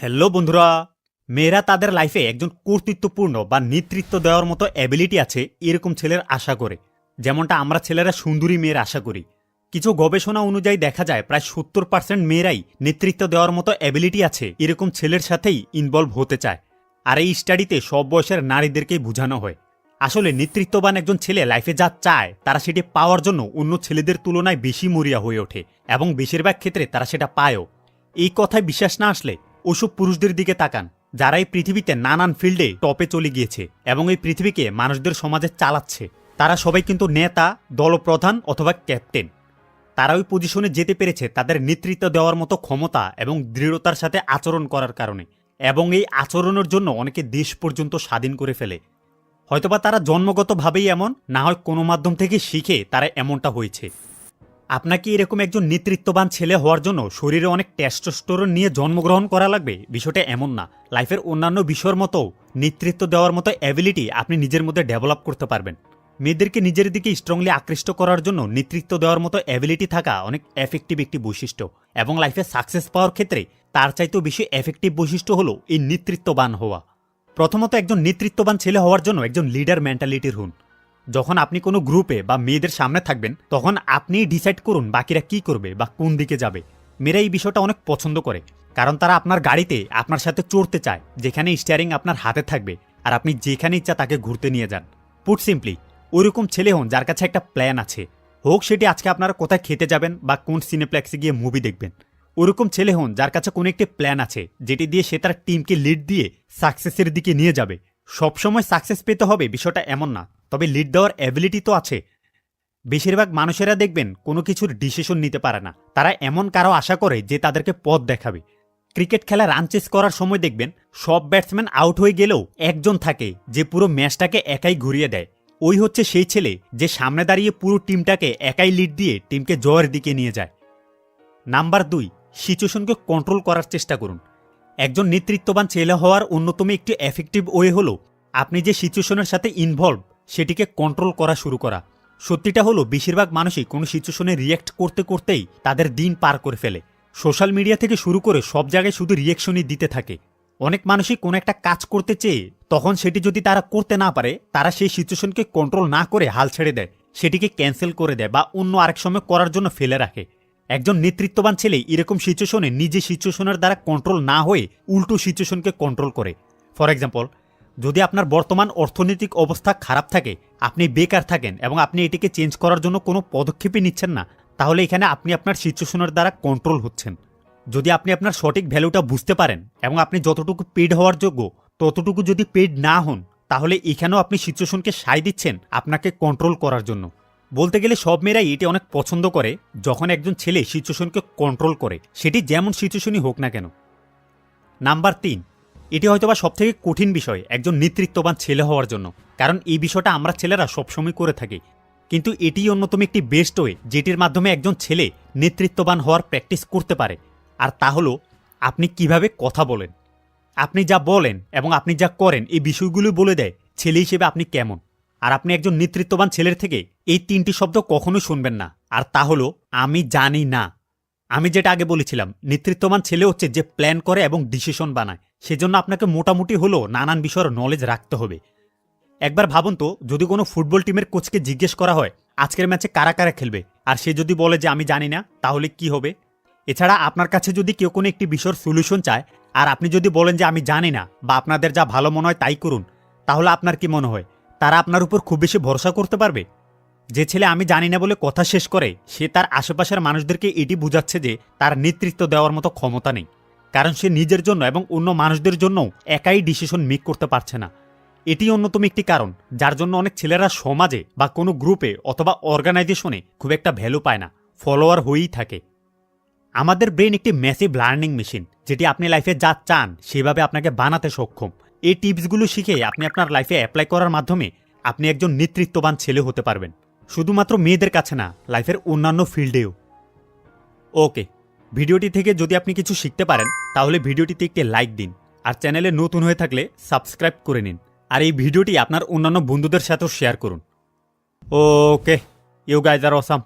Hello বন্ধুরা, মেয়েরা তাদের লাইফে একজন কর্তৃত্বপূর্ণ বা নেতৃত্ব দেওয়ার মতো অ্যাবিলিটি আছে এরকম ছেলের আশা করে। যেমনটা আমরা ছেলেরা সুন্দরী মেয়ের আশা করি। কিছু গবেষণা অনুযায়ী দেখা যায় প্রায় সত্তর পার্সেন্ট মেয়েরাই নেতৃত্ব দেওয়ার মতো অ্যাবিলিটি আছে এরকম ছেলের সাথেই ইনভলভ হতে চায়। আর এই স্টাডিতে সব বয়সের নারীদেরকেই বোঝানো হয়। আসলে নেতৃত্ববান একজন ছেলে লাইফে যা চায়, তারা সেটি পাওয়ার জন্য অন্য ছেলেদের তুলনায় বেশি মরিয়া হয়ে ওঠে এবং বেশিরভাগ ক্ষেত্রে তারা সেটা পায়ও। এই কথায় বিশ্বাস না আসলে ওসব পুরুষদের দিকে তাকান যারা এই পৃথিবীতে নানান ফিল্ডে টপে চলে গিয়েছে এবং এই পৃথিবীকে মানুষদের সমাজে চালাচ্ছে। তারা সবাই কিন্তু নেতা, দলপ্রধান অথবা ক্যাপ্টেন। তারা ওই পজিশনে যেতে পেরেছে তাদের নেতৃত্ব দেওয়ার মতো ক্ষমতা এবং দৃঢ়তার সাথে আচরণ করার কারণে এবং এই আচরণের জন্য অনেকে দেশ পর্যন্ত স্বাধীন করে ফেলে। হয়তোবা তারা জন্মগতভাবেই এমন, না হয় কোনো মাধ্যম থেকে শিখে তারা এমনটা হয়েছে। আপনাকে এরকম একজন নেতৃত্ববান ছেলে হওয়ার জন্য শরীরে অনেক টেস্টোস্টোরন নিয়ে জন্মগ্রহণ করা লাগবে। বিষয়টা এমন না। লাইফের অন্যান্য বিষয়ের মতো নেতৃত্ব দেওয়ার মতো অ্যাবিলিটি আপনি নিজের মধ্যে ডেভেলপ করতে পারবেন। মেয়েদেরকে নিজের দিকে স্ট্রংলি আকৃষ্ট করার জন্য নেতৃত্ব দেওয়ার মতো অ্যাবিলিটি থাকা অনেক এফেক্টিভ একটি বৈশিষ্ট্য। এবং লাইফে সাকসেস পাওয়ার ক্ষেত্রে তার চাইতেও বেশি এফেক্টিভ বৈশিষ্ট্য হলো এই নেতৃত্ববান হওয়া। প্রথমত একজন নেতৃত্ববান ছেলে হওয়ার জন্য একজন লিডার মেন্টালিটির হুন। যখন আপনি কোনো গ্রুপে বা মেয়েদের সামনে থাকবেন, তখন আপনিই ডিসাইড করুন বাকিরা কি করবে বা কোন দিকে যাবে। মেয়েরা এই বিষয়টা অনেক পছন্দ করে, কারণ তারা আপনার গাড়িতে আপনার সাথে চড়তে চায়, যেখানে স্টিয়ারিং আপনার হাতে থাকবে আর আপনি যেখানে ইচ্ছা তাকে ঘুরতে নিয়ে যান। পুট সিম্পলি ওইরকম ছেলে হন যার কাছে একটা প্ল্যান আছে। হোক সেটি আজকে আপনারা কোথায় খেতে যাবেন বা কোন সিনেপ্লেক্সে গিয়ে মুভি দেখবেন। ওরকম ছেলে হন যার কাছে কোনো একটি প্ল্যান আছে, যেটি দিয়ে সে তার টিমকে লিড দিয়ে সাকসেসের দিকে নিয়ে যাবে। সবসময় সাকসেস পেতে হবে, বিষয়টা এমন না। তবে লিড দেওয়ার অ্যাবিলিটি তো আছে। বেশিরভাগ মানুষেরা দেখবেন কোনো কিছুর ডিসিশন নিতে পারে না। তারা এমন কারও আশা করে যে তাদেরকে পথ দেখাবে। ক্রিকেট খেলা রান চেস করার সময় দেখবেন সব ব্যাটসম্যান আউট হয়ে গেলেও একজন থাকে যে পুরো ম্যাচটাকে একাই ঘুরিয়ে দেয়। ওই হচ্ছে সেই ছেলে যে সামনে দাঁড়িয়ে পুরো টিমটাকে একাই লিড দিয়ে টিমকে জয়ের দিকে নিয়ে যায়। নাম্বার দুই সিচুয়েশনকে কন্ট্রোল করার চেষ্টা করুন। একজন নেতৃত্ববান ছেলে হওয়ার অন্যতম একটি এফেক্টিভ ওয়ে হলো আপনি যে সিচুয়েশনের সাথে ইনভলভ সেটিকে কন্ট্রোল করা শুরু করা। সত্যিটা হলো, বেশিরভাগ মানুষই কোনো সিচুয়েশনে রিয়্যাক্ট করতে করতেই তাদের দিন পার করে ফেলে। সোশ্যাল মিডিয়া থেকে শুরু করে সব জায়গায় শুধু রিয়েকশনই দিতে থাকে। অনেক মানুষই কোনো একটা কাজ করতে চেয়ে তখন সেটি যদি তারা করতে না পারে, তারা সেই সিচুয়েশনকে কন্ট্রোল না করে হাল ছেড়ে দেয়। সেটিকে ক্যান্সেল করে দেয় বা অন্য আরেক সময় করার জন্য ফেলে রাখে। একজন নেতৃত্ববান ছেলে এরকম সিচুয়েশনে নিজে সিচুয়েশনের দ্বারা কন্ট্রোল না হয়ে উল্টো সিচুয়েশনকে কন্ট্রোল করে। ফর এক্সাম্পল যদি আপনার বর্তমান অর্থনৈতিক অবস্থা খারাপ থাকে, আপনি বেকার থাকেন এবং আপনি এটিকে চেঞ্জ করার জন্য কোনো পদক্ষেপই নিচ্ছেন না, তাহলে এখানে আপনি আপনার সিচুয়েশনের দ্বারা কন্ট্রোল হচ্ছেন। যদি আপনি আপনার সঠিক ভ্যালুটা বুঝতে পারেন এবং আপনি যতটুকু পেড হওয়ার যোগ্য, ততটুকু যদি পেড না হন, তাহলে এখানেও আপনি সিচুয়েশনকে সাই দিচ্ছেন আপনাকে কন্ট্রোল করার জন্য। বলতে গেলে সব মেয়েরাই এটি অনেক পছন্দ করে যখন একজন ছেলে সিচুয়েশনকে কন্ট্রোল করে। সেটি যেমন সিচুয়েশনই হোক না কেন। নাম্বার তিন, এটি হয়তোবা সবথেকে কঠিন বিষয় একজন নেতৃত্ববান ছেলে হওয়ার জন্য, কারণ এই বিষয়টা আমরা ছেলেরা সবসময় করে থাকি। কিন্তু এটি অন্যতম একটি বেস্ট ওয়ে যেটির মাধ্যমে একজন ছেলে নেতৃত্ববান হওয়ার প্র্যাকটিস করতে পারে। আর তা হলো, আপনি কীভাবে কথা বলেন। আপনি যা বলেন এবং আপনি যা করেন, এই বিষয়গুলো বলে দেয় ছেলে হিসেবে আপনি কেমন। আর আপনি একজন নেতৃত্ববান ছেলের থেকে এই তিনটি শব্দ কখনোই শুনবেন না। আর তা হলো, আমি জানি না। আমি যেটা আগে বলেছিলাম, নেতৃত্ববান ছেলে হচ্ছে যে প্ল্যান করে এবং ডিসিশন বানায়। সেজন্য আপনাকে মোটামুটি হলেও নানান বিষয়ের নলেজ রাখতে হবে। একবার ভাবুন তো, যদি কোনো ফুটবল টিমের কোচকে জিজ্ঞেস করা হয়, আজকের ম্যাচে কারা কারা খেলবে? আর সে যদি বলে যে আমি জানি না, তাহলে কি হবে? এছাড়া আপনার কাছে যদি কেউ কোনো একটি বিষয়ের সলিউশন চায়, আর আপনি যদি বলেন যে আমি জানি না, বা আপনাদের যা ভালো মনে হয় তাই করুন, তাহলে আপনার কি মনে হয়? তারা আপনার উপর খুব বেশি ভরসা করতে পারবে? যে ছেলে আমি জানি না বলে কথা শেষ করে, সে তার আশেপাশের মানুষদেরকে এটি বুঝাচ্ছে যে তার নেতৃত্ব দেওয়ার মতো ক্ষমতা নেই। কারণ সে নিজের জন্য এবং অন্য মানুষদের জন্যও একাই ডিসিশন মেক করতে পারছে না। এটি অন্যতম একটি কারণ, যার জন্য অনেক ছেলেরা সমাজে বা কোনো গ্রুপে অথবা অর্গানাইজেশনে খুব একটা ভ্যালু পায় না ফলোয়ার হয়েই থাকে। আমাদের ব্রেন একটি ম্যাসিভ লার্নিং মেশিন যেটি আপনি লাইফে যা চান, সেভাবে আপনাকে বানাতে সক্ষম। এই টিপসগুলো শিখে আপনি আপনার লাইফে অ্যাপ্লাই করার মাধ্যমে আপনি একজন নেতৃত্ববান ছেলে হতে পারবেন। শুধুমাত্র মেয়েদের কাছে না লাইফের অন্যান্য ফিল্ডেও ওকে ভিডিওটি থেকে যদি আপনি কিছু শিখতে পারেন, তাহলে ভিডিওটিতে একটি লাইক দিন আর চ্যানেলে নতুন হয়ে থাকলে সাবস্ক্রাইব করে নিন আর এই ভিডিওটি আপনার অন্যান্য বন্ধুদের সাথেও শেয়ার করুন। Okay you guys are awesome